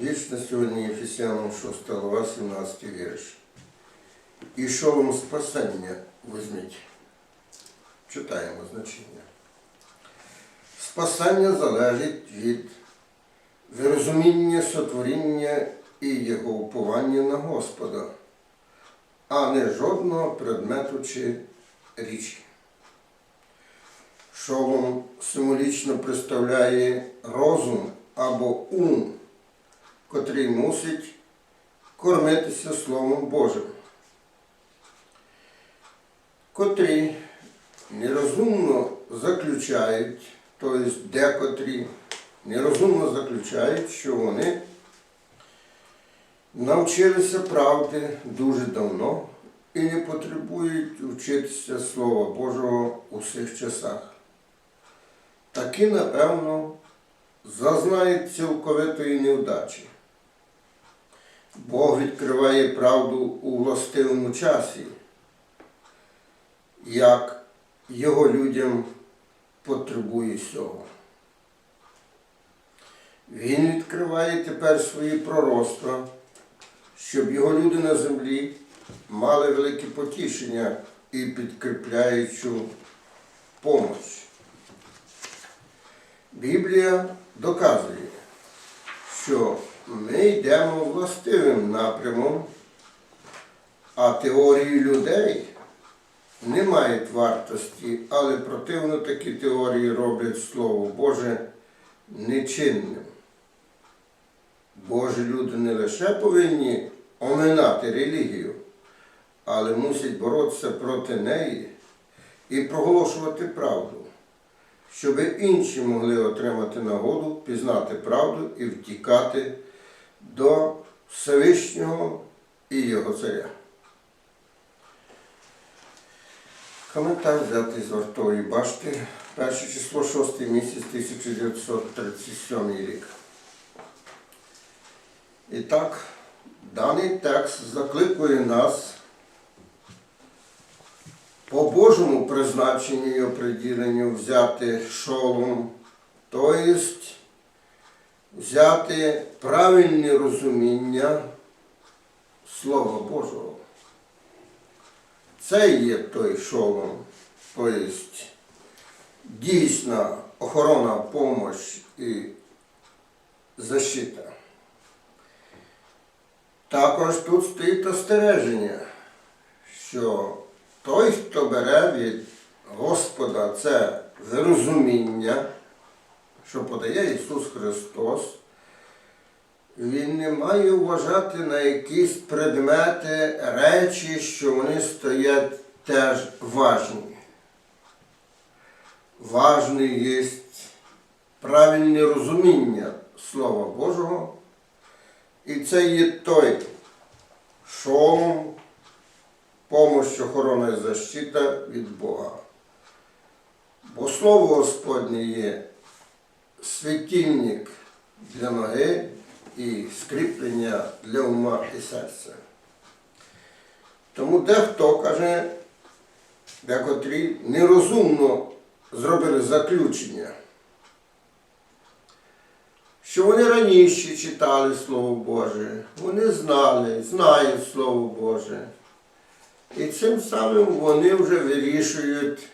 Вічно сьогодні Ефесянам 6 глава, 17 вірш. І шолом спасення візьміть. Читаємо значення. Спасання залежить від вирозуміння сотворіння і його уповання на Господа, а не жодного предмету чи річки. Шолом символічно представляє розум або ум, котрий мусить кормитися Словом Божим, котрі нерозумно заключають, тобто декотрі нерозумно заключають, що вони навчилися правди дуже давно і не потребують вчитися Слова Божого у всіх часах. Такі, напевно, зазнають цілковитої невдачі. Бог відкриває правду у властивому часі, як його людям потребує цього. Він відкриває тепер свої пророцтва, щоб його люди на землі мали велике потішення і підкріпляючу помощь. Біблія доказує, що ми йдемо властивим напрямом, а теорії людей не мають вартості, але противно такі теорії роблять Слово Боже нечинним. Божі люди не лише повинні оминати релігію, але мусять боротися проти неї і проголошувати правду щоб інші могли отримати нагоду пізнати правду і втікати до Всевишнього і його царя. Коментар взятий з вартової башти, перше число 6 місяць 1937 рік. І так, даний текст закликує нас по Божому призначенню і оприділенню взяти шолом, тобто взяти правильне розуміння Слова Божого. Це є той шолом, тобто дійсна охорона, помощь і защита. Також тут стоїть остереження, що той, хто бере від Господа це зрозуміння, що подає Ісус Христос, Він не має вважати на якісь предмети, речі, що вони стоять теж важні. Важне є правильне розуміння Слова Божого, і це є той шолом, помощь, охорона і защита від Бога. Бо Слово Господнє є світильник для ноги і скріплення для ума і серця. Тому дехто каже, декотрі нерозумно зробили заключення, що вони раніше читали Слово Боже, вони знали, знають Слово Боже. І цим самим вони вже вирішують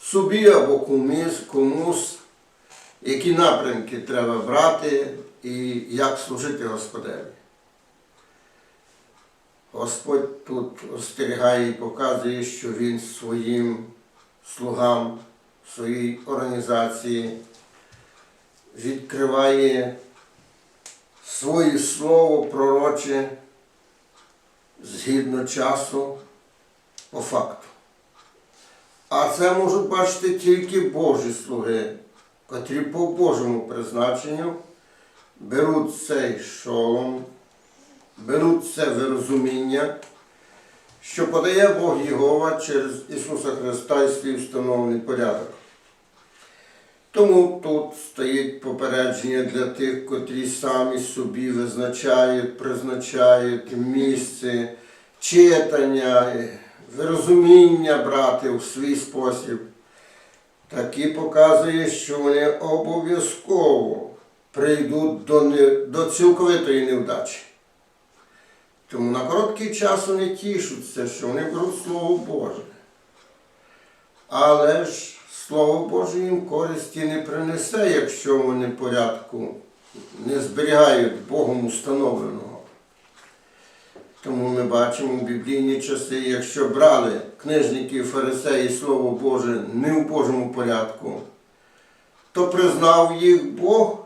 собі або комусь, комусь, які напрямки треба брати і як служити Господеві. Господь тут остерігає і показує, що Він своїм слугам, своїй організації відкриває своє слово пророче згідно часу по факту. А це можуть бачити тільки Божі слуги, котрі по Божому призначенню беруть цей шолом, беруть це вирозуміння, що подає Бог Єгова через Ісуса Христа і свій встановлений порядок. Тому тут стоїть попередження для тих, котрі самі собі визначають, призначають місце читання, вирозуміння брати у свій спосіб. Такі показує, що вони обов'язково прийдуть до, не, до цілковитої невдачі. Тому на короткий час вони тішуться, що вони беруть Слово Боже. Але ж Слово Боже їм користі не принесе, якщо вони порядку не зберігають Богом установленого. Тому ми бачимо в біблійні часи, якщо брали книжники і фарисеї Слово Боже не в Божому порядку, то признав їх Бог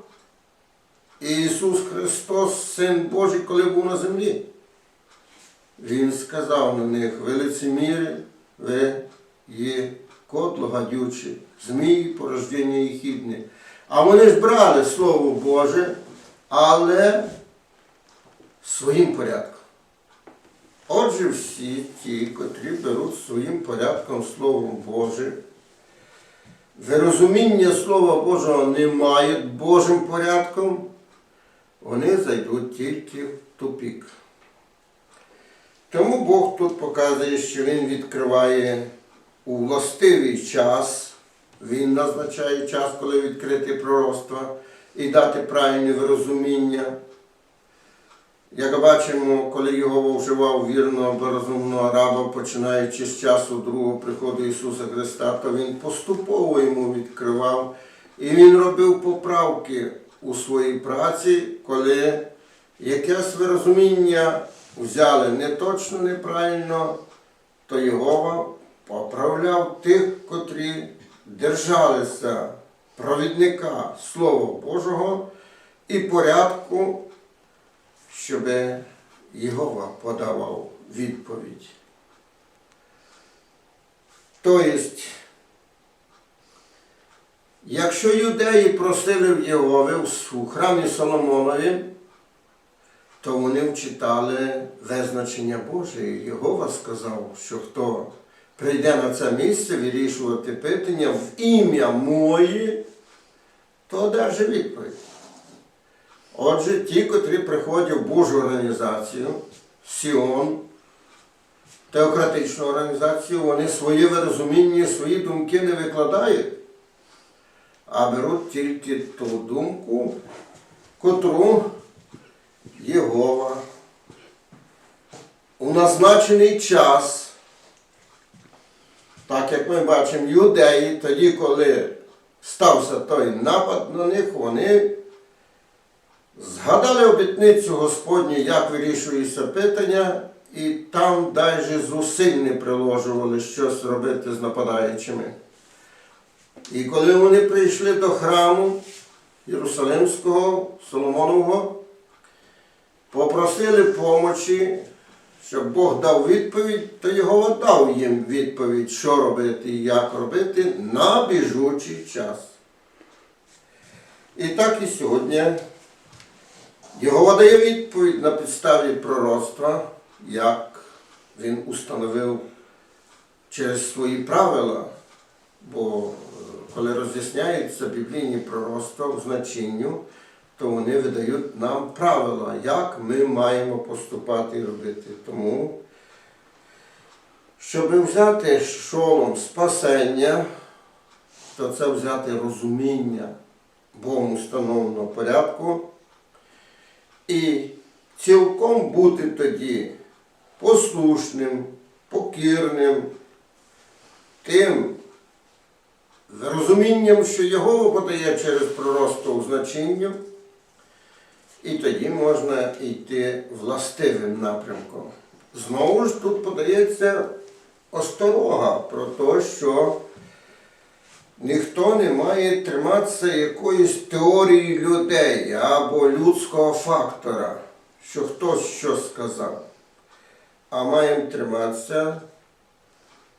і Ісус Христос, Син Божий, коли був на землі. Він сказав на них, ви лицеміри, ви є котло гадюче, змії, порождення їхідне. А вони ж брали Слово Боже, але своїм порядком. Отже, всі ті, котрі беруть своїм порядком Слово Боже, вирозуміння Слова Божого не мають Божим порядком, вони зайдуть тільки в тупік. Тому Бог тут показує, що Він відкриває у властивий час, Він назначає час, коли відкрити пророцтва і дати правильне вирозуміння. Як бачимо, коли його вживав вірного або розумного раба, починаючи з часу другого приходу Ісуса Христа, то Він поступово йому відкривав і Він робив поправки у своїй праці, коли якесь вирозуміння взяли не точно, неправильно, то Його поправляв тих, котрі держалися провідника Слова Божого і порядку, щоб Єгова подавав відповідь. Тобто, якщо юдеї просили в Єгови у храмі Соломонові, то вони вчитали визначення Боже. Єгова сказав, що хто прийде на це місце вирішувати питання в ім'я моє, то одержить відповідь. Отже, ті, котрі приходять в Божу організацію, Сіон, теократичну організацію, вони своє вирозуміння, свої думки не викладають, а беруть тільки ту думку, котру Єгова. У назначений час, так як ми бачимо, юдеї, тоді, коли стався той напад на них, вони згадали обітницю Господню, як вирішується питання, і там навіть зусиль не приложували щось робити з нападаючими. І коли вони прийшли до храму Єрусалимського, Соломонового, попросили помочі, щоб Бог дав відповідь, то його дав їм відповідь, що робити і як робити на біжучий час. І так і сьогодні його дає відповідь на підставі пророцтва, як він установив через свої правила, бо е, коли роз'ясняються біблійні пророцтва у значенню, то вони видають нам правила, як ми маємо поступати і робити. Тому, щоб взяти шолом спасення, то це взяти розуміння Богом установленого порядку і цілком бути тоді послушним, покірним, тим з розумінням, що його подає через пророцтво у значенню, і тоді можна йти властивим напрямком. Знову ж тут подається осторога про те, що ніхто не має триматися якоїсь теорії людей або людського фактора, що хтось щось сказав. А маємо триматися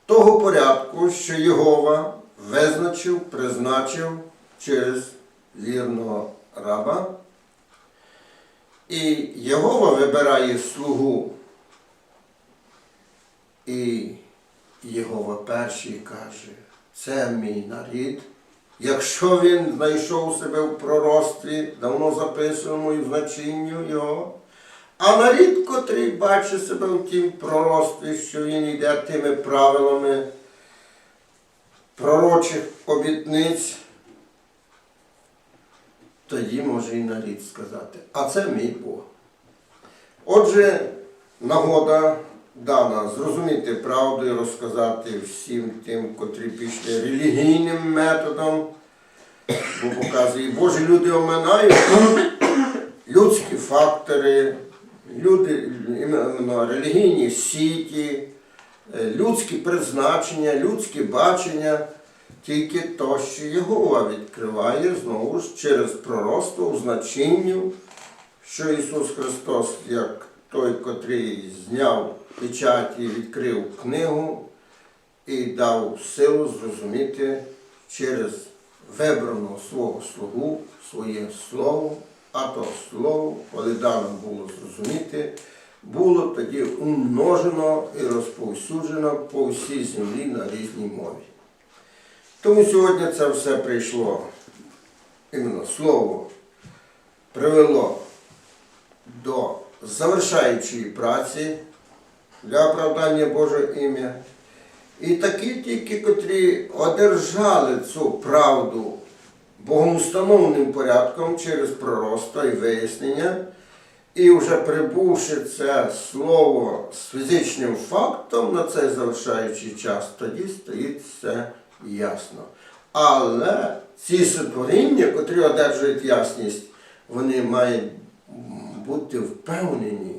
того порядку, що Єгова визначив, призначив через вірного раба. І Єгова вибирає слугу. І Єгова перший каже, це мій нарід. Якщо він знайшов себе в пророцтві, давно записаному і в значенню його, а нарід, котрий бачить себе в тім пророцтві, що він йде тими правилами пророчих обітниць, тоді може і нарід сказати. А це мій Бог. Отже, нагода дана зрозуміти правду і розказати всім тим, котрі пішли релігійним методом, бо показує, Божі люди оминають людські фактори, люди, іменно релігійні сіті, е, людські призначення, людське бачення, тільки то, що Єгова відкриває знову ж через пророцтво у значенню, що Ісус Христос, як той, котрий зняв печаті, відкрив книгу і дав силу зрозуміти через вибраного свого слугу, своє слово, а то слово, коли дано було зрозуміти, було тоді умножено і розповсюджено по всій землі на різній мові. Тому сьогодні це все прийшло, іменно слово привело до завершаючої праці для оправдання Божого ім'я. І такі тільки, котрі одержали цю правду Богом установленим порядком через пророцтво і вияснення, і вже прибувши це слово з фізичним фактом на цей завершаючий час, тоді стоїть все ясно. Але ці сотворіння, котрі одержують ясність, вони мають бути впевнені,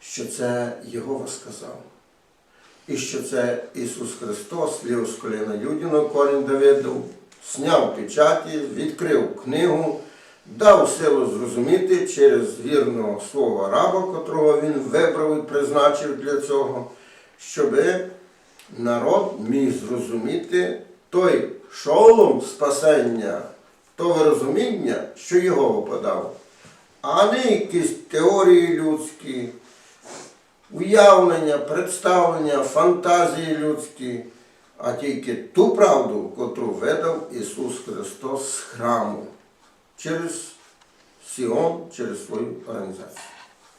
що це Єгова сказав. І що це Ісус Христос, лів з коліна Юдіна, корінь Давидов, сняв печаті, відкрив книгу, дав силу зрозуміти через вірного свого раба, котрого він вибрав і призначив для цього, щоб народ міг зрозуміти той шолом спасення, того розуміння, що його подав, а не якісь теорії людські, уявлення, представлення, фантазії людські, а тільки ту правду, котру видав Ісус Христос з храму через Сіон, через свою організацію.